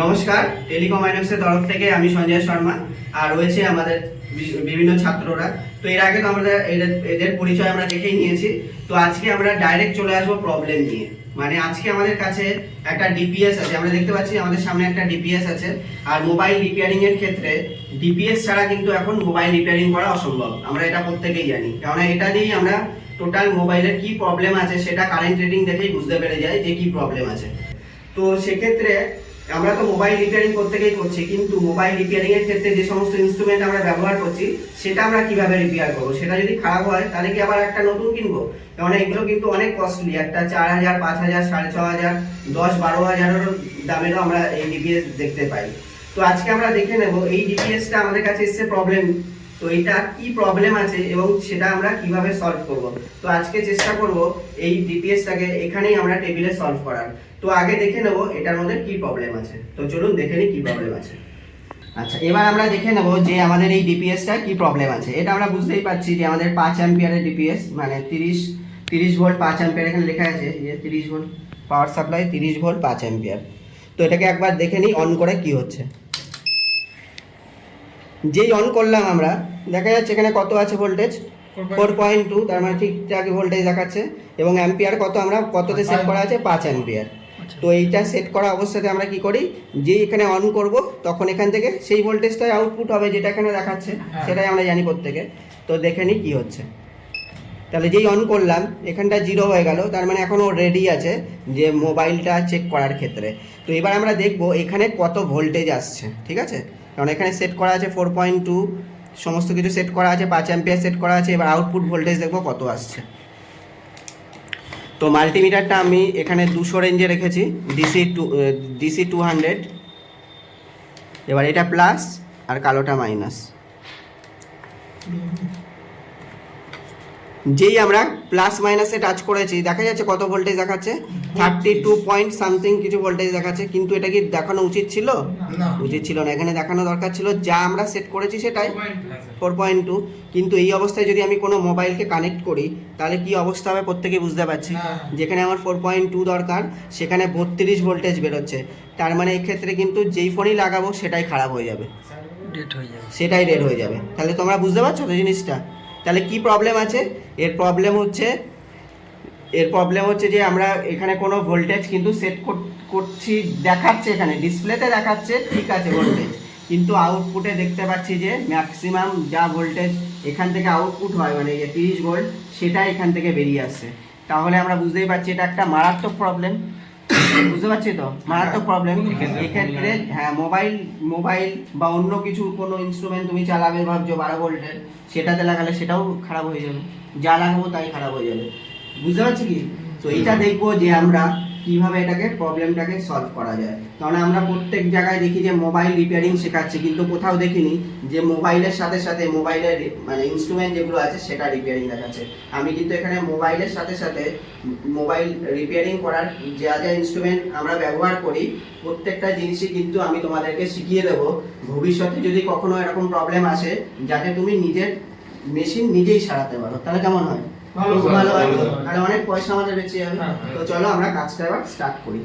নমস্কার টেলিকম আইনক্সের তরফ থেকে আমি সঞ্জয় শর্মা, আর রয়েছে আমাদের বিভিন্ন ছাত্ররা। তো এর আগে তো আমরা এদের এদের পরিচয় আমরা দেখেই নিয়েছি। তো আজকে আমরা ডাইরেক্ট চলে আসব প্রবলেম নিয়ে। মানে আজকে আমাদের কাছে একটা ডিপিএস আছে। আমরা দেখতে পাচ্ছি আমাদের সামনে একটা ডিপিএস আছে। আর মোবাইল রিপেয়ারিং এর ক্ষেত্রে ডিপিএস ছাড়া কিন্তু এখন মোবাইল রিপেয়ারিং করা অসম্ভব। আমরা এটা প্রত্যেকেই জানি। কারণ এটা দিয়েই আমরা টোটাল মোবাইলের কি প্রবলেম আছে, সেটা কারেন্ট রেটিং দেখেই বুঝতে পেরে যাই যে কি প্রবলেম আছে। তো সেক্ষেত্রে আমরা তো মোবাইল রিপেয়ারিং প্রত্যেকেই করছি, কিন্তু মোবাইল রিপেয়ারিং এর ক্ষেত্রে যে সমস্ত ইনস্ট্রুমেন্ট আমরা ব্যবহার করছি, সেটা আমরা কীভাবে রিপেয়ার করব? সেটা যদি খারাপ হয়, তাহলে কি আবার একটা নতুন কিনবো? কারণ এগুলো কিন্তু অনেক কস্টলি একটা চার হাজার, পাঁচ হাজার, সাড়ে ছ হাজার, দশ, বারো হাজারেরও দামেরও আমরা এই ডিপিএস দেখতে পাই। তো আজকে আমরা দেখে নেব, এই ডিপিএসটা আমাদের কাছে এসছে প্রবলেম তো এটা কি প্রবলেম আছে এবং সেটা আমরা কীভাবে সলভ করব? তো আজকে চেষ্টা করব এই ডিপিএসটাকে এখানেই আমরা টেবিলে সলভ করার। তো আগে দেখে নেব এটার মধ্যে কি প্রবলেম আছে। তো চলুন দেখে নিই কি প্রবলেম আছে। আচ্ছা এবার আমরা দেখে নেব যে আমাদের এই ডিপিএসটা কি প্রবলেম আছে। এটা আমরা বুঝতেই পারছি যে আমাদের পাঁচ অ্যাম্পিয়ারের ডিপিএস মানে তিরিশ তিরিশ ভোল্ট পাঁচ অ্যাম্পিয়ার এখানে লেখা আছে, যে তিরিশ ভোল্ট পাওয়ার সাপ্লাই তিরিশ ভোল্ট পাঁচ অ্যাম্পিয়ার। তো এটাকে একবার দেখে নিই অন করে কি হচ্ছে। যেই অন করলাম আমরা দেখা যাচ্ছে এখানে কত আছে ভোল্টেজ ফোর পয়েন্ট টু তার মানে ঠিকঠাক ভোল্টেজ দেখাচ্ছে। এবং অ্যাম্পিয়ার কত আমরা কততে সেট করা আছে? পাঁচ অ্যাম্পিয়ার তো এইটা সেট করা অবস্থাতে আমরা কি করি? যেই এখানে অন করব তখন এখান থেকে সেই ভোল্টেজটাই আউটপুট হবে যেটা এখানে দেখাচ্ছে সেটাই আমরা জানি প্রত্যেকে। তো দেখে নিই কী হচ্ছে। তাহলে যেই অন করলাম এখানটা জিরো হয়ে গেল তার মানে এখনও রেডি আছে যে মোবাইলটা চেক করার ক্ষেত্রে। তো এবার আমরা দেখব এখানে কত ভোল্টেজ আসছে ঠিক আছে? কারণ এখানে সেট করা আছে ফোর পয়েন্ট টু সমস্ত কিছু সেট করা আছে, পাঁচ অ্যাম্পিয়ার সেট করা আছে, এবার আউটপুট ভোল্টেজ দেখব কত আসছে। তো মাল্টিমিটারটা আমি এখানে দুশো রেঞ্জে রেখেছি DC to DC two hundred এবার এটা প্লাস আর কালোটা মাইনাস যেই আমরা প্লাস মাইনাসে টাচ করেছি দেখা যাচ্ছে কত ভোল্টেজ দেখাচ্ছে? থার্টি টু পয়েন্ট সামথিং কিছু ভোল্টেজ দেখাচ্ছে কিন্তু এটা কি দেখানো উচিত ছিল? উচিত ছিল না এখানে দেখানো দরকার ছিল যা আমরা সেট করেছি সেটাই। ফোর পয়েন্ট টু কিন্তু এই অবস্থায় যদি আমি কোনো মোবাইলকে কানেক্ট করি তাহলে কি অবস্থা হবে প্রত্যেকে বুঝতে পারছি। যেখানে আমার ফোর পয়েন্ট টু দরকার সেখানে বত্রিশ ভোল্টেজ বেরোচ্ছে। তার মানে এই ক্ষেত্রে কিন্তু যেই ফোনই লাগাবো সেটাই খারাপ হয়ে যাবে। হয়ে যাবে। সেটাই রেড হয়ে যাবে। তাহলে তোমরা বুঝতে পারছ তো জিনিসটা? তাহলে কি প্রবলেম আছে? এর প্রবলেম হচ্ছে, এর প্রবলেম হচ্ছে যে আমরা এখানে কোনো ভোল্টেজ কিন্তু সেট করছি, দেখাচ্ছে এখানে ডিসপ্লেতে দেখাচ্ছে, ঠিক আছে ভোল্টেজ কিন্তু আউটপুটে দেখতে পাচ্ছি যে ম্যাক্সিমাম যা ভোল্টেজ এখান থেকে আউটপুট হয় মানে যে তিরিশ ভোল্ট সেটা এখান থেকে বেরিয়ে আসছে। তাহলে আমরা বুঝতেই পারছি এটা একটা মারাত্মক প্রবলেম বুঝতে পারছি তো? মারাত্মক প্রবলেম এক্ষেত্রে হ্যাঁ মোবাইল মোবাইল বা অন্য কিছু কোনো ইনস্ট্রুমেন্ট তুমি চালাবে, ভাবছ বারো ভোল্টের সেটাতে লাগালে সেটাও খারাপ হয়ে যাবে। যা লাগাবো তাই খারাপ হয়ে যাবে। বুঝতে পারছি কি? তো এটা দেখব যে আমরা কীভাবে এটাকে প্রবলেমটাকে সলভ করা যায়। কারণ আমরা প্রত্যেক জায়গায় দেখি যে মোবাইল রিপেয়ারিং শেখাচ্ছে, কিন্তু কোথাও দেখিনি যে মোবাইলের সাথে সাথে মোবাইলের মানে ইনস্ট্রুমেন্ট যেগুলো আছে সেটা রিপেয়ারিং দেখাচ্ছে। আমি কিন্তু এখানে মোবাইলের সাথে সাথে মোবাইল রিপেয়ারিং করার যা যা ইনস্ট্রুমেন্ট আমরা ব্যবহার করি, প্রত্যেকটা জিনিসই কিন্তু আমি তোমাদেরকে শিখিয়ে দেবো। ভবিষ্যতে যদি কখনো এরকম প্রবলেম আসে, যাতে তুমি নিজের মেশিন নিজেই সারাতে পারো। তাহলে কেমন হয়? ভালো, ভালো হয়। তাহলে অনেক পয়সা আমাদের বেঁচে যাবে। হ্যাঁ, তো চলো আমরা কাজটা এবার স্টার্ট করি।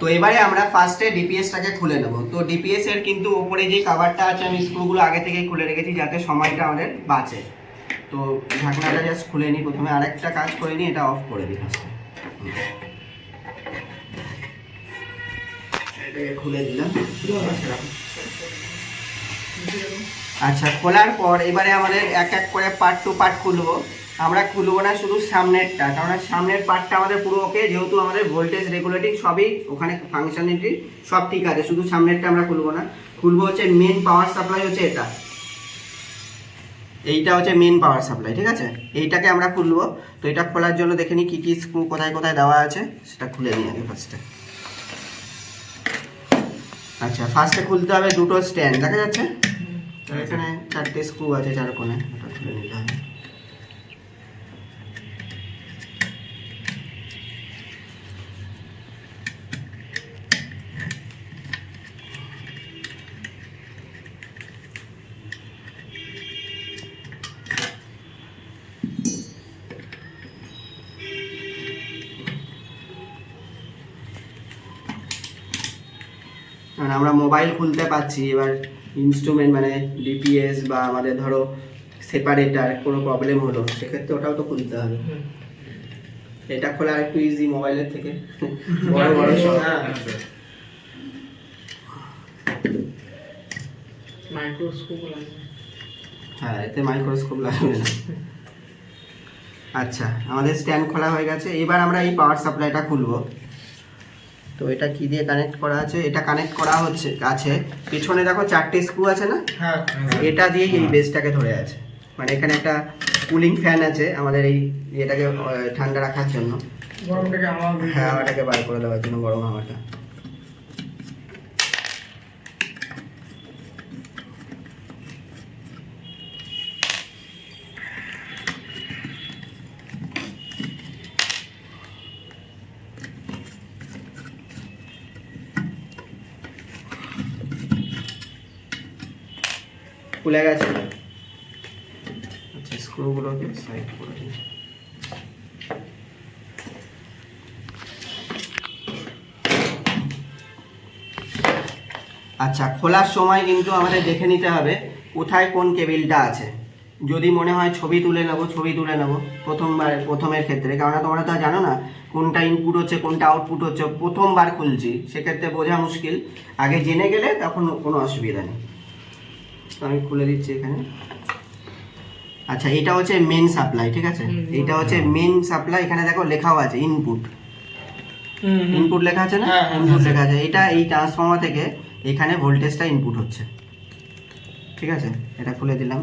তো এবারে আমরা ফার্স্টে ডিপিএসটাকে খুলে নেব। তো ডিপিএস এর কিন্তু উপরে যে কাভারটা আছে আমি স্ক্রুগুলো আগে থেকেই খুলে রেখেছি যাতে সময়টা আমাদের বাঁচে। তো ঢাকনাটা জাস্ট খুলে নিই প্রথমে। আরেকটা কাজ করে নিই এটা অফ করে দিই ফার্স্টে এটাকে খুলে দিলাম। আচ্ছা খোলার পর এবারে আমাদের এক এক করে পার্ট টু পার্ট খুলবো। আমরা খুলবো না, শুধু সামনেরটা কারণ সামনের পার্টটা আমাদের পুরো ওকে যেহেতু আমাদের ভোল্টেজ রেগুলেটিং সবই ওখানে ফাংশনালিটি সব ঠিক আছে, শুধু সামনেরটা আমরা খুলবো না। খুলবো হচ্ছে মেন পাওয়ার সাপ্লাই হচ্ছে এটা। এইটা হচ্ছে মেন পাওয়ার সাপ্লাই ঠিক আছে? এইটাকে আমরা খুলবো। তো এটা খোলার জন্য দেখে নিই কী কী স্ক্রু কোথায় কোথায় দেওয়া আছে, সেটা খুলে নিই আগে ফার্স্টে আচ্ছা ফার্স্টে খুলতে হবে দুটো স্ট্যান্ড দেখা যাচ্ছে? এখানে চারটে স্ক্রু আছে চার কোণে, ওটা খুলে নিতে হবে। আমরা মোবাইল খুলতে পারছি, এবার ইনস্ট্রুমেন্ট মানে ডিপিএস বা আমাদের ধরো সেপারেটার কোনো প্রবলেম হলো সেক্ষেত্রে ওটাও তো খুলতে হবে। এটা খোলা একটু ইজি মোবাইলের থেকে। বড় বড় সব। হ্যাঁ। মাইক্রোস্কোপ লাগবে। হ্যাঁ এতে মাইক্রোস্কোপ লাগবে না। আচ্ছা আমাদের স্ট্যান্ড খোলা হয়ে গেছে। এবার আমরা এই পাওয়ার সাপ্লাইটা খুলবো। তো এটা কি দিয়ে কানেক্ট করা আছে? এটা কানেক্ট করা হচ্ছে আছে। পেছনে দেখো চারটে স্ক্রু আছে না? হ্যাঁ এটা দিয়েই এই বেসটাকে ধরে আছে। মানে এখানে একটা কুলিং ফ্যান আছে আমাদের এই এটাকে ঠান্ডা রাখার জন্য। গরমটাকে আমার হ্যাঁ ওটাকে বার করে দেওয়ার জন্য গরম হাওয়াটা। খুলে গেছে। আচ্ছা স্ক্রুগুলোকে সাইড করে দিই। আচ্ছা খোলার সময় কিন্তু আমাদের দেখে নিতে হবে কোথায় কোন কেবিলটা আছে। যদি মনে হয় ছবি তুলে নেব ছবি তুলে নেব প্রথমবার প্রথমের ক্ষেত্রে। কারণ তোমরা তো জানো না কোনটা ইনপুট হচ্ছে কোনটা আউটপুট হচ্ছে। প্রথমবার খুলছি সেক্ষেত্রে বোঝা মুশকিল। আগে জেনে গেলে তখন কোনো অসুবিধা নেই। তো আমি খুলে দিচ্ছি এখানে। আচ্ছা এটা হচ্ছে মেন সাপ্লাই ঠিক আছে? এটা হচ্ছে মেন সাপ্লাই এখানে দেখো লেখাও আছে ইনপুট ইনপুট লেখা আছে না? হ্যাঁ, হ্যাঁ, ইনপুট হ্যাঁ। লেখা আছে। এটা এই ট্রান্সফর্মার থেকে এখানে ভোল্টেজটা ইনপুট হচ্ছে। ঠিক আছে? এটা খুলে দিলাম।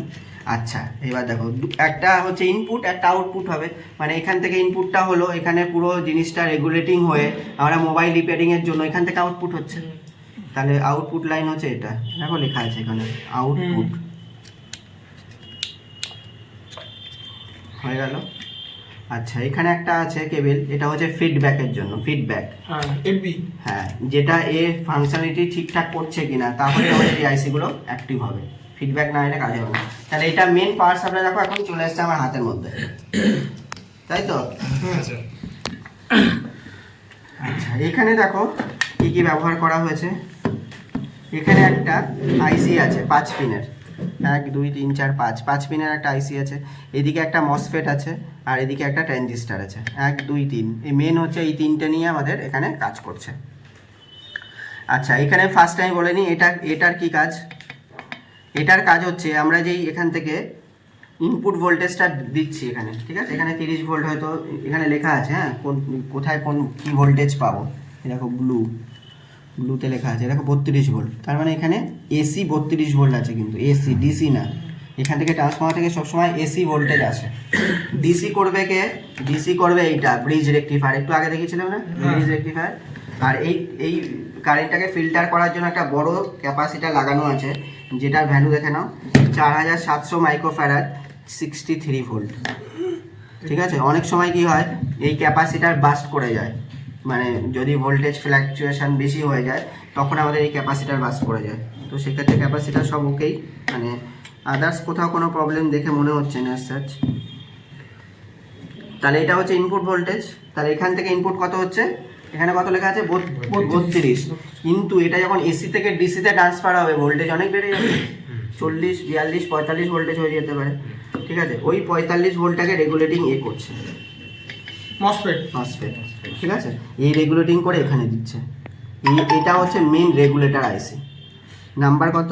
আচ্ছা এবার দেখো একটা হচ্ছে ইনপুট একটা আউটপুট হবে। মানে এখান থেকে ইনপুটটা হলো এখানে পুরো জিনিসটা রেগুলেটিং হয়ে আমরা মোবাইল রিপেয়ারিংয়ের জন্য এখান থেকে আউটপুট হচ্ছে। তাহলে আউটপুট লাইন হচ্ছে এটা। দেখো লেখা আছে এখানে আউটপুট হয়ে গেল। আচ্ছা এখানে একটা আছে কেবল এটা হচ্ছে ফিডব্যাকের জন্য ফিডব্যাক হ্যাঁ হ্যাঁ যেটা এ ফাংশনালিটি ঠিকঠাক করছে কিনা তাহলে আমাদের এই আইসিগুলো অ্যাক্টিভ হবে। ফিডব্যাক না হলে কাজ হবে না। তাহলে এটা মেন পাওয়ার সাপ্লাই দেখো এখন চলে এসছে আমার হাতের মধ্যে। তাই তো? আচ্ছা এখানে দেখো কি কি ব্যবহার করা হয়েছে। এখানে একটা আইসি আছে, পাঁচ পিনের। এক, দুই, তিন, চার, পাঁচ। পাঁচ পিনের একটা আইসি আছে, এদিকে একটা মসফেট আছে, আর এদিকে একটা ট্রানজিস্টার আছে। এক, দুই, তিন। এই মেন হচ্ছে এই তিনটে নিয়ে আমাদের এখানে কাজ করছে। আচ্ছা এখানে ফার্স্ট টাইম বলে নিই, এটা এটার কি কাজ? এটার কাজ হচ্ছে, আমরা যেই এখান থেকে ইনপুট ভোল্টেজটা দিচ্ছি এখানে, ঠিক আছে? এখানে তিরিশ ভোল্ট হয়তো এখানে লেখা আছে হ্যাঁ? কোন কোথায় কোন কি ভোল্টেজ পাবো? দেখো ব্লু ব্লুতে লেখা আছে। দেখো বত্রিশ ভোল্ট। তার মানে এখানে এসি বত্রিশ ভোল্ট আছে কিন্তু। এসি ডিসি না। এখান থেকে ট্রান্সফর্মার থেকে সবসময় এসি ভোল্টেজ আসে। ডিসি করবে কে? ডিসি করবে এইটা ব্রিজ রেক্টিফায়ার একটু আগে দেখিয়েছিলাম না? ব্রিজ রেক্টিফায়ার আর এই এই কারেন্টটাকে ফিল্টার করার জন্য একটা বড় ক্যাপাসিটার লাগানো আছে যেটার ভ্যালু দেখে নাও। চার হাজার সাতশো মাইক্রোফ্যারাড সিক্সটি থ্রি ভোল্ট ঠিক আছে? অনেক সময় কি হয়? এই ক্যাপাসিটার বাস্ট করে যায়। মানে যদি ভোল্টেজ ফ্ল্যাকচুয়েশন বেশি হয়ে যায় তখন আমাদের এই ক্যাপাসিটার বাস করে যায়। তো সেক্ষেত্রে ক্যাপাসিটার সব ওকেই মানে আদার্স কোথাও কোনো প্রবলেম দেখে মনে হচ্ছে না সার্চ তাহলে এটা হচ্ছে ইনপুট ভোল্টেজ তাহলে এখান থেকে ইনপুট কত হচ্ছে? এখানে কত লেখা আছে? বত্রিশ। কিন্তু এটা যখন এসি থেকে ডিসিতে ট্রান্সফার হবে ভোল্টেজ অনেক বেড়ে যাবে। চল্লিশ বিয়াল্লিশ পঁয়তাল্লিশ ভোল্টেজ হয়ে যেতে পারে। ঠিক আছে? ওই পঁয়তাল্লিশ ভোল্টটাকে রেগুলেটিং এ করছে। মসফেট মসফেট ঠিক আছে? এই রেগুলেটিং করে এখানে দিচ্ছে। এটা হচ্ছে মেন রেগুলেটর আইসি নাম্বার কত?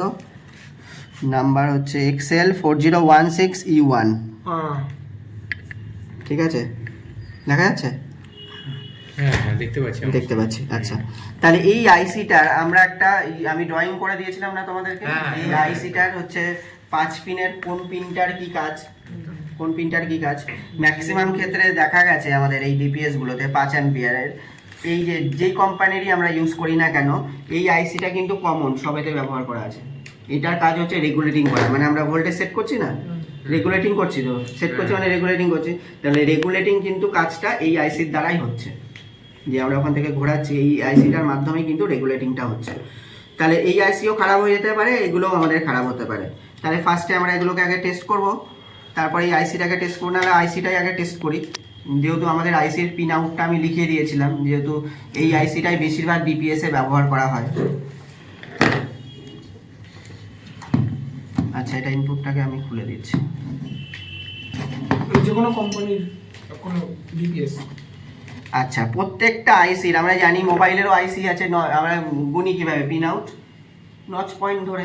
নাম্বার হচ্ছে XL four zero one six E one ঠিক আছে? দেখা যাচ্ছে? হ্যাঁ হ্যাঁ দেখতে পাচ্ছি। আচ্ছা। তাহলে এই আইসিটার আমরা একটা আমি ড্রয়িং করে দিয়েছিলাম না তোমাদেরকে? হ্যাঁ, এই। আইসিটার হচ্ছে পাঁচ পিনের কোন পিনটার কি কাজ? কোন পিনটার কি কাজ? ম্যাক্সিমাম ক্ষেত্রে দেখা গেছে আমাদের এই ডিপিএস গুলোতে, পাঁচ অ্যাম্পিয়ারের। এই যে, যেই কোম্পানিরই আমরা ইউজ করি না কেন, এই আইসিটা কিন্তু কমন সবেতে ব্যবহার করা আছে। এটার কাজ হচ্ছে রেগুলেটিং করা। মানে আমরা ভোল্টেজ সেট করছি না? রেগুলেটিং করছি তো। সেট করছি মানে রেগুলেটিং করছি। তাহলে রেগুলেটিং কিন্তু কাজটা এই আইসির দ্বারাই হচ্ছে। যে আমরা ওখান থেকে ঘোরাচ্ছি, এই আইসিটার মাধ্যমে কিন্তু রেগুলেটিংটা হচ্ছে। তাহলে এই আইসিও খারাপ হয়ে যেতে পারে, এগুলোও আমাদের খারাপ হতে পারে। তাহলে ফার্স্টে আমরা এগুলোকে আগে টেস্ট করব। তারপরে এই আইসিটাকে টেস্ট করব নাহলে আইসিটাই আগে টেস্ট করি। যেহেতু আমাদের আইসির পিন আউটটা আমি লিখিয়ে দিয়েছিলাম যেহেতু এই আইসিটাই বেশিরভাগ বিপিএসে ব্যবহার করা হয়। আচ্ছা এটা ইনপুটটাকে আমি খুলে দিচ্ছি। যে কোনো কোম্পানির কোনো আচ্ছা প্রত্যেকটা আইসির আমরা জানি মোবাইলেরও আইসি আছে আমরা গুনি কীভাবে পিন আউট নচ পয়েন্ট ধরে।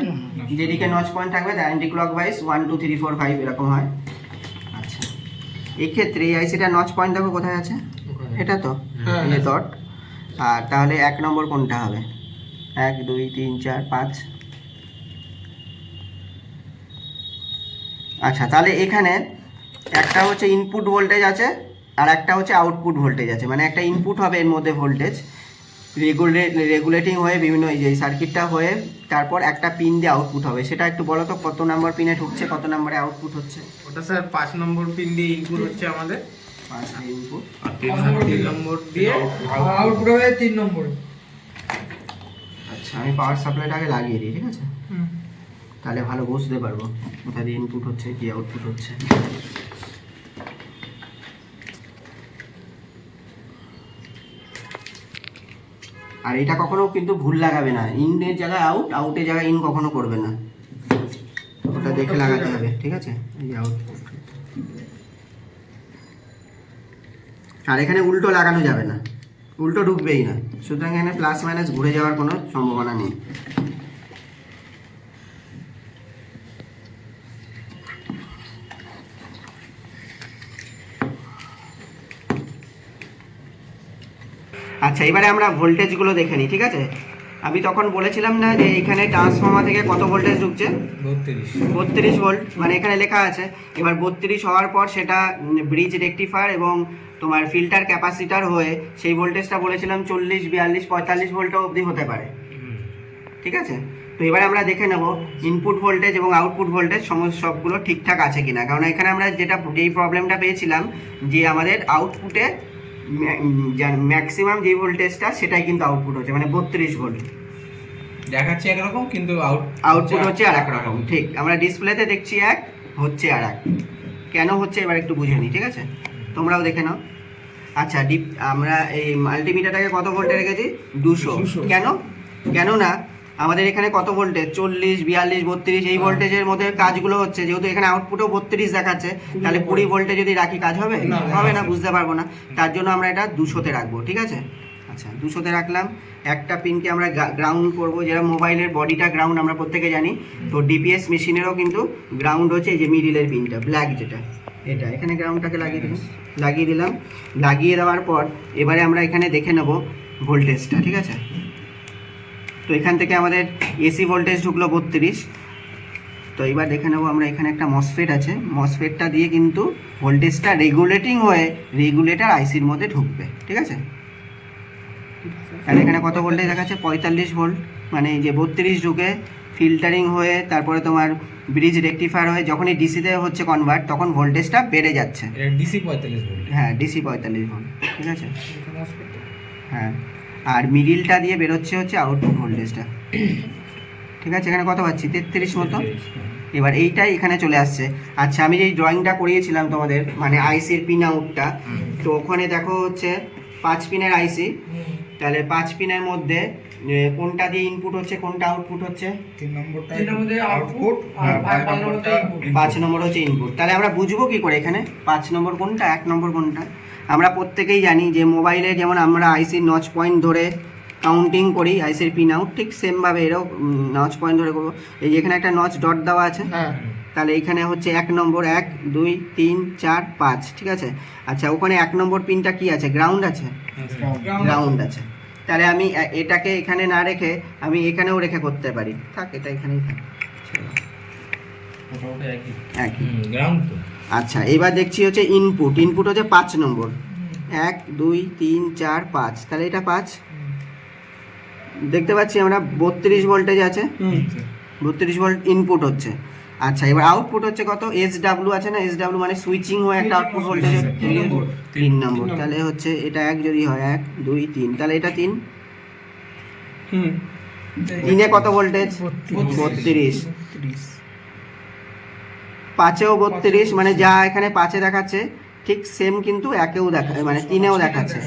যেদিকে নচ পয়েন্ট থাকবে তার anticlockwise one two three four five এরকম হয়। আচ্ছা। এক্ষেত্রে এই আইসিটা নচ পয়েন্ট দেখো কোথায় আছে? এটা তো? হ্যাঁ, হ্যাঁ। ডট আর তাহলে এক নম্বর কোনটা হবে? এক দুই তিন চার পাঁচ। আচ্ছা তাহলে এখানে একটা হচ্ছে ইনপুট ভোল্টেজ আছে আর একটা হচ্ছে আউটপুট ভোল্টেজ আছে। মানে একটা ইনপুট হবে এর মধ্যে ভোল্টেজ রেগুলেট রেগুলেটিং হয়ে বিভিন্ন এই যে সার্কিটটা হয়ে তারপর একটা পিন দিয়ে আউটপুট হবে। সেটা একটু বলো তো কত নাম্বার পিনে ঢুকছে কত নাম্বারে আউটপুট হচ্ছে? ওটা স্যার পাঁচ নম্বর পিন দিয়ে ইনপুট হচ্ছে আমাদের। পাঁচ ইনপুট তিন নম্বর তিন নম্বর দিয়ে আউটপুট হবে। তিন নম্বর আচ্ছা আমি পাওয়ার সাপ্লাইটা আগে লাগিয়ে দিই ঠিক আছে? তাহলে ভালো বুঝতে পারব কোথা দিয়ে ইনপুট হচ্ছে কি আউটপুট হচ্ছে। আর এটা কখনো কিন্তু ভুল লাগাবে না। ইনের জায়গায় আউট আউটের জায়গায় ইন কখনো করবে না। ওটা দেখে লাগাতে হবে, ঠিক আছে? এই আউট আর এখানে উল্টো লাগানো যাবে না। উল্টো ঢুকবেই না। সুতরাং এখানে প্লাস মাইনাস ঘুরে যাওয়ার কোনো সম্ভাবনা নেই। আচ্ছা এবারে আমরা ভোল্টেজগুলো দেখে নিই ঠিক আছে? আমি তখন বলেছিলাম না যে এখানে ট্রান্সফর্মার থেকে কত ভোল্টেজ ঢুকছে? বত্রিশ। ভোল্ট মানে এখানে লেখা আছে। এবার বত্রিশ হওয়ার পর সেটা ব্রিজ রেকটিফায়ার এবং তোমার ফিল্টার ক্যাপাসিটার হয়ে সেই ভোল্টেজটা বলেছিলাম চল্লিশ বিয়াল্লিশ পঁয়তাল্লিশ ভোল্টও অবধি হতে পারে। ঠিক আছে? তো এবারে আমরা দেখে নেব ইনপুট ভোল্টেজ এবং আউটপুট ভোল্টেজ সমস্ত সবগুলো ঠিকঠাক আছে কিনা। কারণ এখানে আমরা যেটা যেই প্রবলেমটা পেয়েছিলাম যে আমাদের আউটপুটে ম্যাক্সিমাম যে ভোল্টেজটা সেটাই কিন্তু আউটপুট হচ্ছে মানে বত্রিশ ভোল্ট দেখাচ্ছে একরকম কিন্তু আউট আউটপুট হচ্ছে আর এক রকম ঠিক। আমরা ডিসপ্লেতে দেখছি এক হচ্ছে আর এক কেন হচ্ছে এবার একটু বুঝে নিই ঠিক আছে? তোমরাও দেখে নাও। আচ্ছা ডিপ আমরা এই মাল্টিমিটারটাকে কত ভোল্টে রেখেছি? দুশো। কেন কেন? না আমাদের এখানে কত ভোল্টেজ চল্লিশ বিয়াল্লিশ বত্রিশ এই ভোল্টেজের মধ্যে কাজগুলো হচ্ছে। যেহেতু এখানে আউটপুটও বত্রিশ দেখাচ্ছে তাহলে কুড়ি ভোল্টে যদি রাখি কাজ হবে? না, হবে না বুঝতে পারব না। তার জন্য আমরা এটা দুশোতে রাখব ঠিক আছে? আচ্ছা দুশোতে রাখলাম। একটা পিনকে আমরা গ্রাউন্ড করব। যেটা মোবাইলের বডিটা গ্রাউন্ড আমরা প্রত্যেকে জানি। তো ডিপিএস মেশিনেরও কিন্তু গ্রাউন্ড হচ্ছে এই যে মিডিলের পিনটা ব্ল্যাক যেটা। এটা এখানে গ্রাউন্ডটাকে লাগিয়ে দিলাম। লাগিয়ে দিলাম। লাগিয়ে দেওয়ার পর এবারে আমরা এখানে দেখে নেব ভোল্টেজটা ঠিক আছে? তো এখান থেকে আমাদের এসি ভোল্টেজ ঢুকলো বত্রিশ। তো এবার দেখে নেব আমরা এখানে একটা মসফেট আছে। মসফেটটা দিয়ে কিন্তু ভোল্টেজটা রেগুলেটিং হয়ে রেগুলেটর আইসির মধ্যে ঢুকবে ঠিক আছে? তাহলে এখানে কত ভোল্টেজ দেখাচ্ছে? পঁয়তাল্লিশ ভোল্ট মানে এই যে বত্রিশ ঢুকে ফিল্টারিং হয়ে তারপরে তোমার ব্রিজ রেকটিফায়ার হয়ে যখনই ডিসিতে হচ্ছে কনভার্ট তখন ভোল্টেজটা বেড়ে যাচ্ছে। ডিসি পঁয়তাল্লিশ ভোল্ট হ্যাঁ ডিসি পঁয়তাল্লিশ ভোল্ট ঠিক আছে? হ্যাঁ। আর মিডিলটা দিয়ে বেরোচ্ছে হচ্ছে আউটপুট ভোল্টেজটা। ঠিক আছে এখানে কত পাচ্ছি? তেত্রিশ মতো। এবার এইটাই এখানে চলে আসছে। আচ্ছা আমি যেই ড্রয়িংটা করিয়েছিলাম তোমাদের মানে আইসির পিন আউটটা তো ওখানে দেখো হচ্ছে পাঁচ পিনের আইসি তাহলে পাঁচ পিনের মধ্যে কোনটা দিয়ে ইনপুট হচ্ছে কোনটা আউটপুট হচ্ছে? তিন নম্বরটা পাঁচ নম্বর হচ্ছে ইনপুট তাহলে আমরা বুঝব কি করে এখানে? পাঁচ নম্বর কোনটা এক নম্বর কোনটা? আমরা প্রত্যেকেই জানি যে মোবাইলে যেমন আমরা আইসির নচ পয়েন্ট ধরে কাউন্টিং করি আইসির পিন আউট ঠিক সেমভাবে এরও নচ পয়েন্ট ধরে করব। এই যে এখানে একটা নচ ডট দেওয়া আছে হ্যাঁ। তাহলে এখানে হচ্ছে এক নম্বর এক দুই তিন চার পাঁচ ঠিক আছে? আচ্ছা ওখানে এক নম্বর পিনটা কি আছে? গ্রাউন্ড আছে? গ্রাউন্ড আছে। তাহলে আমি এটাকে এখানে না রেখে আমি এখানেও রেখে করতে পারি। থাক এটা এখানেই থাক। একই। একই। গ্রাউন্ড তো। আচ্ছা এবার দেখছি হচ্ছে ইনপুট ইনপুট হচ্ছে পাঁচ নম্বর। এক দুই তিন চার পাঁচ। তাহলে এটা পাঁচ। দেখতে পাচ্ছি আমরা বত্রিশ ভোল্টেজ আছে। বত্রিশ ভোল্ট ইনপুট হচ্ছে। আচ্ছা এবার আউটপুট হচ্ছে কত? এস ডাব্লু আছে না? এস ডাব্লু মানে সুইচিং হয়ে একটা আউটপুট ভোল্টেজ তিন নম্বর। তিন নম্বর। তাহলে হচ্ছে এটা এক যদি হয় এক দুই তিন। তাহলে এটা তিন? তিনে কত ভোল্টেজ বত্রিশ। পাঁচেও বত্রিশ মানে যা এখানে পাঁচে দেখাচ্ছে ঠিক সেম কিন্তু একেও দেখা মানে তিনেও দেখাচ্ছে।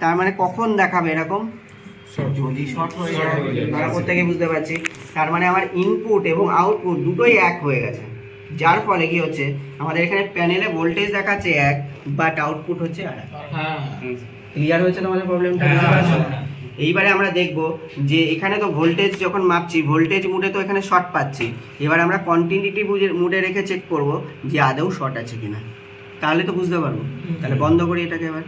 তার মানে কখন দেখাবে এরকম? যদি শর্ট হয়ে যায়। আমরা প্রত্যেকে বুঝতে পারছি। তার মানে আমার ইনপুট এবং আউটপুট দুটোই এক হয়ে গেছে। যার ফলে কি হচ্ছে আমাদের এখানে প্যানেলে ভোল্টেজ দেখাচ্ছে এক বাট আউটপুট হচ্ছে আর এক হ্যাঁ। ক্লিয়ার হয়েছে তোমাদের প্রবলেমটা হ্যাঁ, হ্যাঁ, এইবারে আমরা দেখব যে এখানে তো ভোল্টেজ যখন মাপছি ভোল্টেজ মুডে তো এখানে শর্ট পাচ্ছি। এবার আমরা কন্টিনিউটি মুডে রেখে চেক করব যে আদৌ শর্ট আছে কিনা। তাহলে তো বুঝতে পারব। তাহলে বন্ধ করি এটাকে এবার।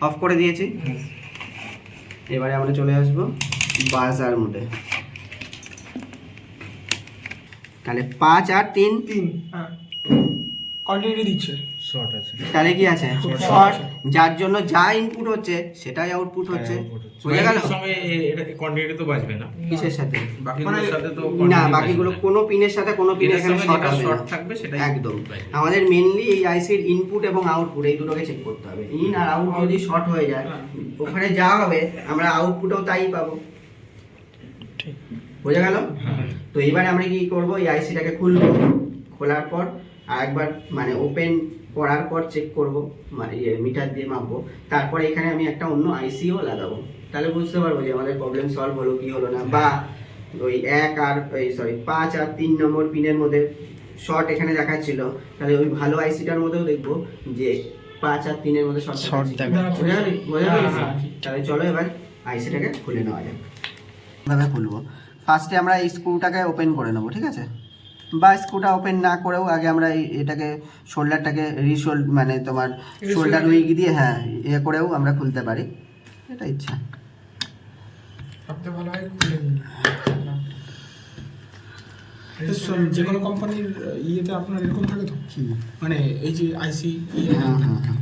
অফ করে দিয়েছি। এবারে আমরা চলে আসব বাজার মুডে তাহলে পাঁচ আর তিন। তিন। হ্যাঁ। কন্টিনিউটি দিচ্ছে। শর্ট আছে। তাহলে কি আছে? শর্ট যার জন্য যা ইনপুট হচ্ছে সেটাই আউটপুট হচ্ছে। বোঝা গেল? সঙ্গে এ- এটা কন্টিনিউটি তো বাজবে না। কিসের সাথে? বাকিগুলোর সাথে তো না বাকিগুলো কোনো পিনের সাথে কোনো পিনের এখানে শর্ট short না। থাকবে সেটাই একদম। আমাদের মেনলি এই আইসির ইনপুট এবং আউটপুট এই দুটোকে চেক করতে হবে। ইন আর আউট যদি শর্ট হয়ে যায় ওখানে যা হবে আমরা আউটপুটেও তাই পাবো। বোঝা গেল? তো এবারে আমরা কি করব? এই আইসিটাকে খুলবো। খোলার পর আরেকবার মানে ওপেন করার পর চেক করব মানে মিটার দিয়ে মাপবো। তারপরে এখানে আমি একটা অন্য আইসিও লাগাবো। তাহলে বুঝতে পারব যে আমাদের প্রবলেম সলভ হলো কি হলো না। বা ওই এক আর ওই সরি পাঁচ আর তিন নম্বর পিনের মধ্যে শর্ট এখানে দেখাচ্ছিল। তাহলে ওই ভালো আইসিটার মধ্যেও দেখব যে পাঁচ আর তিনের মধ্যে শর্ট শর্ট বোঝা বোঝা গেল? হ্যাঁ, হ্যাঁ। তাহলে চলো এবার আইসিটাকে খুলে নেওয়া যাক। ভাবে খুলবো। ফার্স্টে আমরা এই স্ক্রুটাকে ওপেন করে নেব ঠিক আছে? বা স্ক্রুটা ওপেন না করেও আগে আমরা এই এটাকে শোল্ডারটাকে রিশোল্ড মানে তোমার শোল্ডার উইক দিয়ে হ্যাঁ ইয়ে করেও আমরা খুলতে পারি। এটা ইচ্ছা। ভালো হয় খুলে যে কোনো কোম্পানির ইয়েতে আপনার এরকম থাকে তো? কি মানে এই যে আইসি ইয়ে হ্যাঁ হ্যাঁ হ্যাঁ।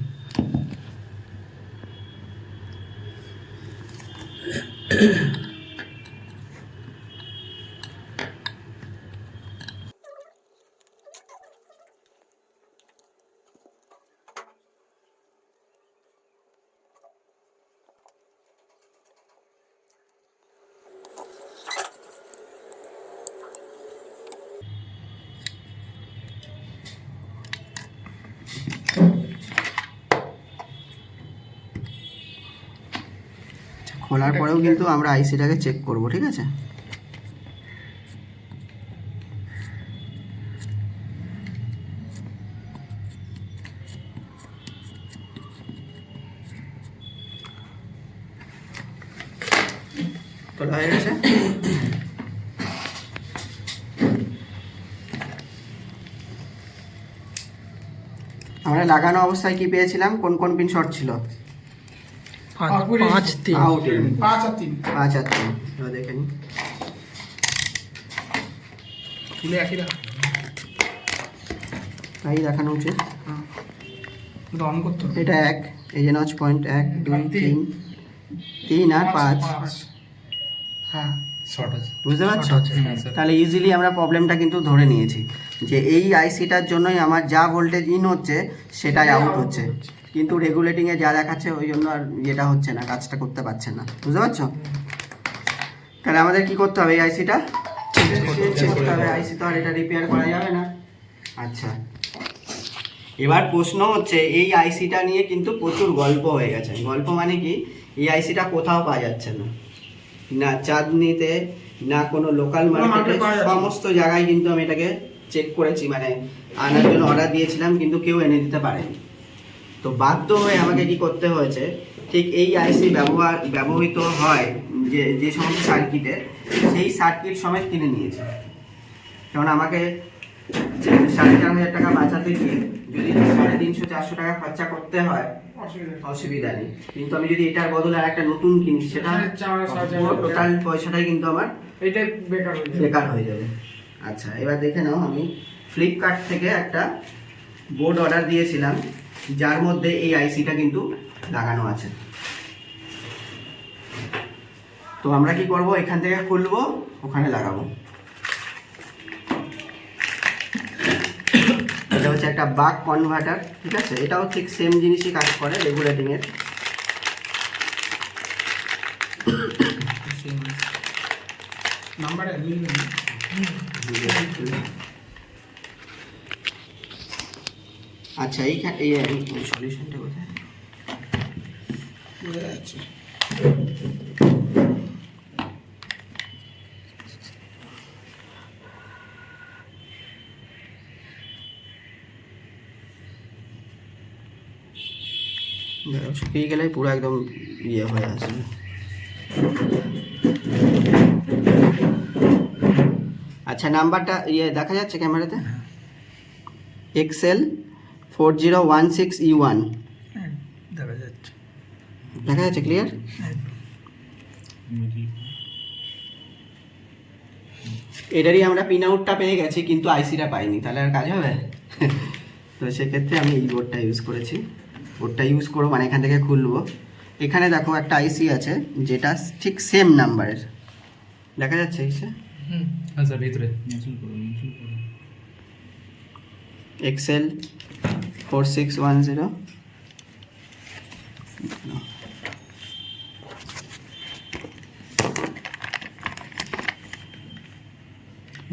খোলার পরেও কিন্তু আমরা আইসিটাকে চেক করব ঠিক আছে? তোলা হয়ে গেছে? আমরা লাগানো অবস্থায় কি পেয়েছিলাম? কোন কোন পিন শর্ট ছিল? পাঁচ তিন। আউট পাঁচ আর তিন। পাঁচ আর তিন। এবার দেখে নিই। খুলে একই রাখা তাই দেখানো উচিত। অন করতে এটা এক। এই যে নচ পয়েন্ট এক দুই তিন। তিন। আর পাঁচ। হ্যাঁ। বুঝতে পারছ? হ্যাঁ, তাহলে ইজিলি আমরা প্রবলেমটা কিন্তু ধরে নিয়েছি। যে এই আইসিটার জন্যই আমার যা ভোল্টেজ ইন হচ্ছে সেটাই আউট হচ্ছে। কিন্তু রেগুলেটিংয়ে যা দেখাচ্ছে ওই জন্য আর যেটা হচ্ছে না কাজটা করতে পারছে না। বুঝতে পারছ? তাহলে আমাদের কি করতে হবে এই আইসিটা করতে হবে। আইসি তো আর এটা রিপেয়ার করা যাবে না। আচ্ছা। এবার প্রশ্ন হচ্ছে এই আইসিটা নিয়ে কিন্তু প্রচুর গল্প হয়ে গেছে। গল্প মানে কি? এই আইসিটা কোথাও পাওয়া যাচ্ছে না। না চাঁদনিতে না কোনো লোকাল মার্কেটে। সমস্ত জায়গায় কিন্তু আমি এটাকে চেক করেছি। মানে আনার জন্য অর্ডার দিয়েছিলাম কিন্তু কেউ এনে দিতে পারেনি। তো বাধ্য হয়ে আমাকে কি করতে হয়েছে? ঠিক এই আইসি ব্যবহার ব্যবহৃত হয় যে যে সমস্ত সার্কিটে সেই সার্কিট সমেত কিনে নিয়েছে। কারণ আমাকে সাড়ে চার হাজার টাকা বাঁচাতে গিয়ে যদি সাড়ে তিনশো চারশো টাকা খরচা করতে হয় অসুবিধা নেই। কিন্তু আমি যদি এটার বদলে আর একটা নতুন কিনি সেটা টোটাল পয়সাটাই কিন্তু আমার এইটাই বেকার বেকার হয়ে যাবে। আচ্ছা এবার দেখে নাও আমি ফ্লিপকার্ট থেকে একটা বোর্ড অর্ডার দিয়েছিলাম। যার মধ্যে এই আইসিটা কিন্তু লাগানো আছে। তো আমরা কি করব? এখান থেকে খুলবো ওখানে লাগাবো। এটা হচ্ছে একটা বাক কনভার্টার ঠিক আছে? এটাও ঠিক সেম জিনিসই কাজ করে রেগুলেটিং এর। নাম্বারে আচ্ছা এইখানে এই সলিউশনটা কোথায়? শুকিয়ে গেলে পুরো একদম ইয়ে হয়ে আসবে। আচ্ছা নাম্বারটা ইয়ে দেখা যাচ্ছে ক্যামেরাতে? হ্যাঁ। XL four zero one six E one দেখা যাচ্ছে। দেখা যাচ্ছে ক্লিয়ার এটারই আমরা পিন আউটটা পেয়ে গেছি কিন্তু আইসিটা পাইনি তাহলে আর কাজ হবে? তো সেক্ষেত্রে আমি এই বোর্ডটা ইউজ করেছি। বোর্ডটা ইউজ করব মানে এখান থেকে খুলবো। এখানে দেখো একটা আইসি আছে যেটা ঠিক সেম নাম্বারের দেখা যাচ্ছে ইসে আচ্ছা ভিতরে। XL four six one zero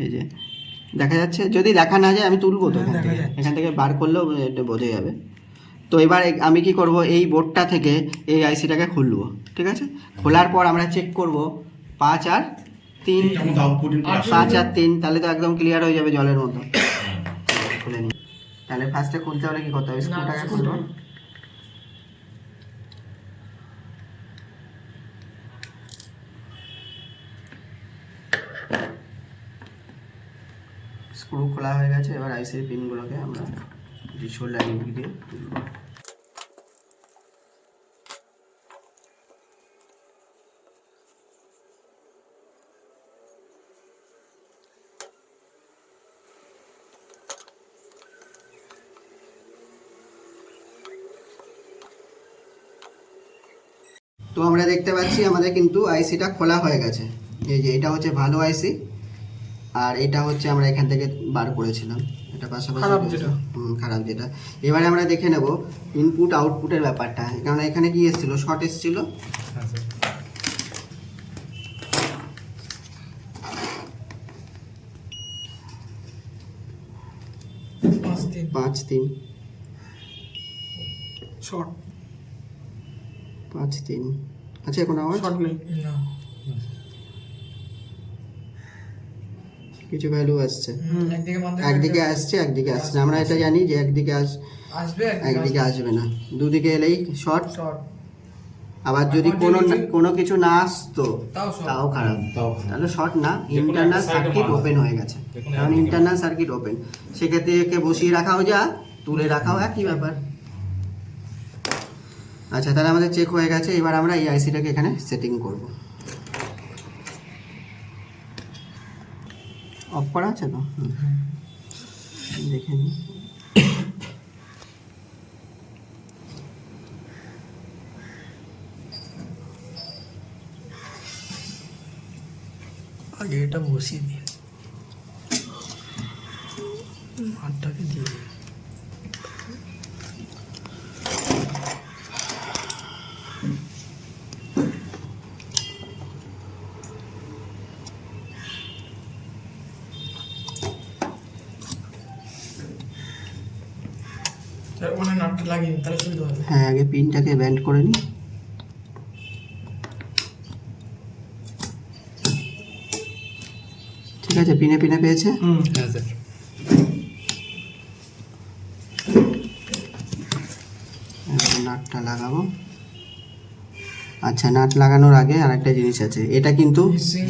এই যে দেখা যাচ্ছে যদি দেখা না যায় আমি তুলবো তো এখান থেকে। এখান থেকে বার করলেও এটা বোঝা যাবে। তো এবার আমি কি করব এই বোর্ডটা থেকে এই আইসিটাকে খুলবো ঠিক আছে? খোলার পর আমরা চেক করব পাঁচ আর তিন। পাঁচ আর তিন তাহলে তো একদম ক্লিয়ার হয়ে যাবে জলের মতো। খুলে নিই। তাহলে ফার্স্টে খুলতে হলে কি করতে হবে? স্ক্রুটাকে খুলবো স্ক্রু খোলা হয়ে গেছে এবার আইসির পিনগুলোকে আমরা ইউনিট দিয়ে তুলবো। দেখতে পাচ্ছি আমাদের কিন্তু আইসিটা খোলা হয়ে গেছে। এই যে এটা হচ্ছে ভালো আইসি আর এটা হচ্ছে আমরা এখান থেকে বার করেছিলাম। এটা পাশাপাশি খারাপ যেটা। খারাপ যেটা। এবারে আমরা দেখে নেব ইনপুট আউটপুটের ব্যাপারটা। কারণ এখানে কি এসেছিল? শর্ট এসেছিল। পাঁচ তিন। শর্ট পাঁচ তিন। আচ্ছা এখন আওয়াজ? শর্ট নেই। না। কিছু ভ্যালু আসছে। একদিকে আসছে একদিকে আসছে। না। আমরা এটা জানি যে একদিকে আস আসবে একদিকে আসবে। না। দুদিকে এলেই শর্ট শর্ট আবার যদি কোনো না- কোনো কিছু না আসতো তাও তাও খারাপ। তাও তাহলে শর্ট না। ইন্টারনাল সার্কিট ওপেন হয়ে গেছে। কারণ ইন্টারনাল সার্কিট ওপেন সেক্ষেত্রে একে বসিয়ে রাখাও যা তুলে রাখাও একই ব্যাপার। আচ্ছা তাহলে আমাদের চেক হয়ে গেছে, এবার আমরা এই আইসিটাকে এখানে সেটিং করব। অফ করা আছে তো। দেখে নিই। আগে এটা বসিয়ে দিন মাঠটাকে দিয়ে দিন ওখানে নাটটা লাগিয়ে তাহলে সুবিধা হবে। হ্যাঁ আগে পিনটাকে ব্যান্ড করে নিই ঠিক আছে পিনে পিনে পেয়েছে? হুম। হ্যাঁ স্যার। নাটটা লাগাবো। আচ্ছা নাট লাগানোর আগে আরেকটা জিনিস আছে। এটা কিন্তু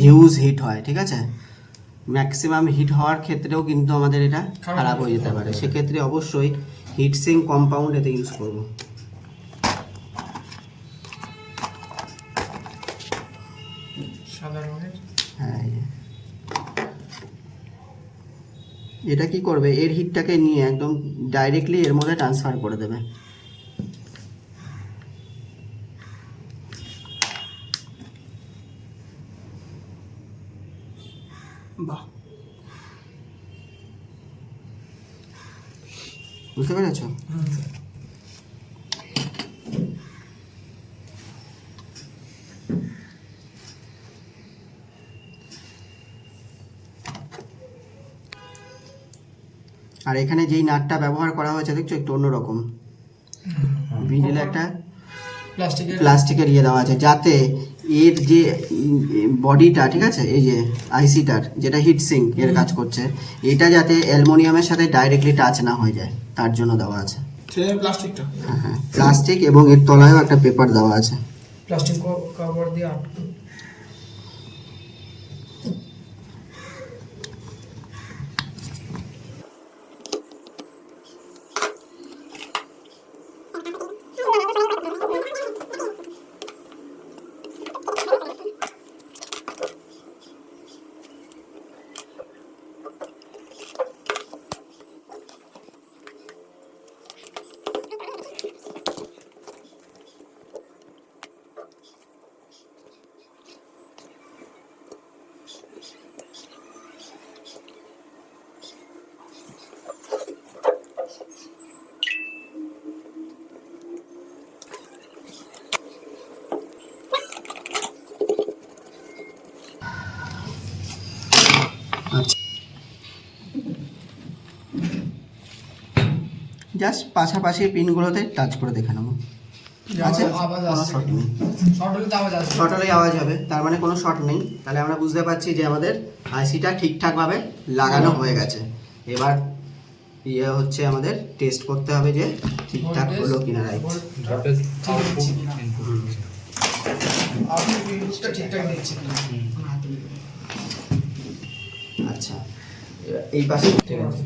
হিউজ হিট হয় ঠিক আছে? ম্যাক্সিমাম হিট হওয়ার ক্ষেত্রেও কিন্তু আমাদের এটা খারাপ খারাপ হয়ে যেতে পারে। সেক্ষেত্রে অবশ্যই হিটসিং কম্পাউন্ড এতে ইউজ করব। হ্যাঁ। এটা কি করবে? এর হিটটাকে নিয়ে একদম ডাইরেক্টলি এর মধ্যে ট্রান্সফার করে দেবে। বুঝতে পেরেছ? আর এখানে যেই নাটটা ব্যবহার করা হয়েছে দেখছ একটু অন্যরকম। মিডিলে একটা প্লাস্টিকের প্লাস্টিকের ইয়ে দেওয়া আছে যাতে এর যে বডিটা ঠিক আছে? এই যে আইসিটার যেটা হিট সিঙ্ক এর কাজ করছে এটা যাতে অ্যালমোনিয়ামের সাথে ডাইরেক্টলি টাচ না হয়ে যায় তার জন্য দেওয়া আছে। প্লাস্টিকটা হ্যাঁ প্লাস্টিক এবং এর তলায়ও একটা পেপার দেওয়া আছে। প্লাস্টিক কভার দিয়ে আটকে আচ্ছা জাস্ট পাশাপাশি পিনগুলোতে টাচ করে দেখে নেব। আছে? আওয়াজ শর্ট হলেই হবে তার মানে কোনো শর্ট নেই। তাহলে আমরা বুঝতে পারছি যে আমাদের আইসিটা ঠিকঠাকভাবে লাগানো হয়ে গেছে। এবার ইয়ে হচ্ছে আমাদের টেস্ট করতে হবে যে ঠিকঠাক হলো কিনা রাইট। আচ্ছা এই পাশে ঠিক আছে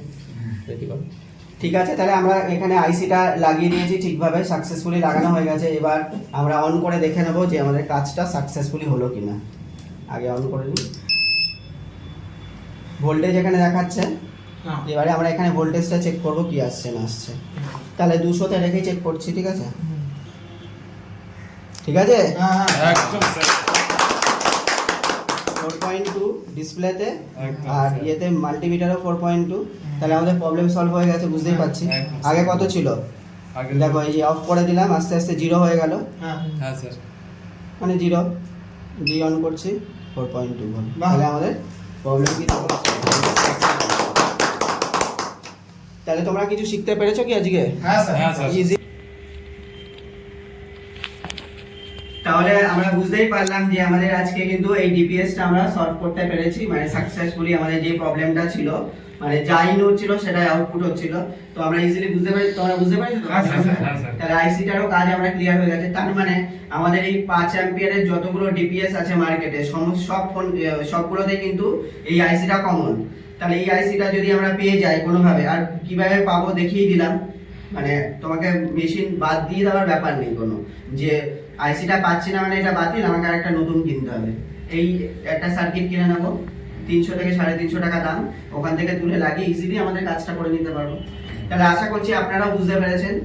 ঠিক আছে তাহলে আমরা এখানে আইসিটা লাগিয়ে দিয়েছি ঠিকভাবে সাকসেসফুলি লাগানো হয়ে গেছে। এবার আমরা অন করে দেখে নেব যে আমাদের কাজটা সাকসেসফুলি হলো কিনা। আগে অন করে নিই। ভোল্টেজ এখানে দেখাচ্ছে। এবারে আমরা এখানে ভোল্টেজটা চেক করব কি আসছে না আসছে। তাহলে দুশোতে রেখে চেক করছি ঠিক আছে? ঠিক আছে? হ্যাঁ হ্যাঁ। একদম স্যার ফোর পয়েন্ট টু ডিসপ্লেতে আর ইয়েতে মাল্টিমিটারও ফোর পয়েন্ট টু তাহলে আমাদের প্রবলেম সলভ হয়ে গেছে বুঝতেই পারছি। আগে কত ছিল? আগে দেখো এই যে অফ করে দিলাম আস্তে আস্তে জিরো হয়ে গেল। হ্যাঁ। হ্যাঁ স্যার। মানে জিরো ডি অন করছি ফোর পয়েন্ট টু। তাহলে আমাদের প্রবলেম কি? তাহলে তোমরা কিছু শিখতে পেরেছ কি আজকে? হ্যাঁ স্যার। হ্যাঁ স্যার। ইজি তাহলে আমরা বুঝতেই পারলাম যে আমাদের আজকে কিন্তু এই ডিপিএসটা আমরা সলভ করতে পেরেছি মানে সাকসেসফুলি আমাদের যে প্রবলেমটা ছিল মানে যা ইন হচ্ছিল সেটাই আউটপুট হচ্ছিল। তো আমরা ইজিলি বুঝতে পারি তোমরা বুঝতে পারি তো? হ্যাঁ, স্যার, হ্যাঁ, তাহলে আইসিটারও কাজ আমরা ক্লিয়ার হয়ে গেছে। তার মানে আমাদের এই পাঁচ অ্যাম্পিয়ারের যতগুলো ডিপিএস আছে মার্কেটে সমস্ত সব ফোন সবগুলোতেই কিন্তু এই আইসিটা কমন তাহলে এই আইসিটা যদি আমরা পেয়ে যাই কোনোভাবে আর কীভাবে পাবো দেখিয়ে দিলাম। মানে তোমাকে মেশিন বাদ দিয়ে দেওয়ার ব্যাপার নেই কোনো। যে আইসিটা পাচ্ছি না মানে এটা বাতিল, আমাকে আরেকটা নতুন কিনতে হবে। এই একটা সার্কিট কিনে নেব, তিনশো থেকে সাড়ে তিনশো টাকা দাম, ওখান থেকে তুলে লাগিয়ে ইজিলি আমাদের কাজটা করে নিতে পারব। তাহলে আশা করছি আপনারাও বুঝতে পেরেছেন।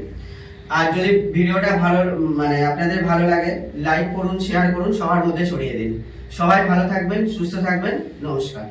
আর যদি ভিডিওটা ভালো মানে আপনাদের ভালো লাগে লাইক করুন শেয়ার করুন, সবার মধ্যে ছড়িয়ে দিন। সবাই ভালো থাকবেন, সুস্থ থাকবেন, নমস্কার।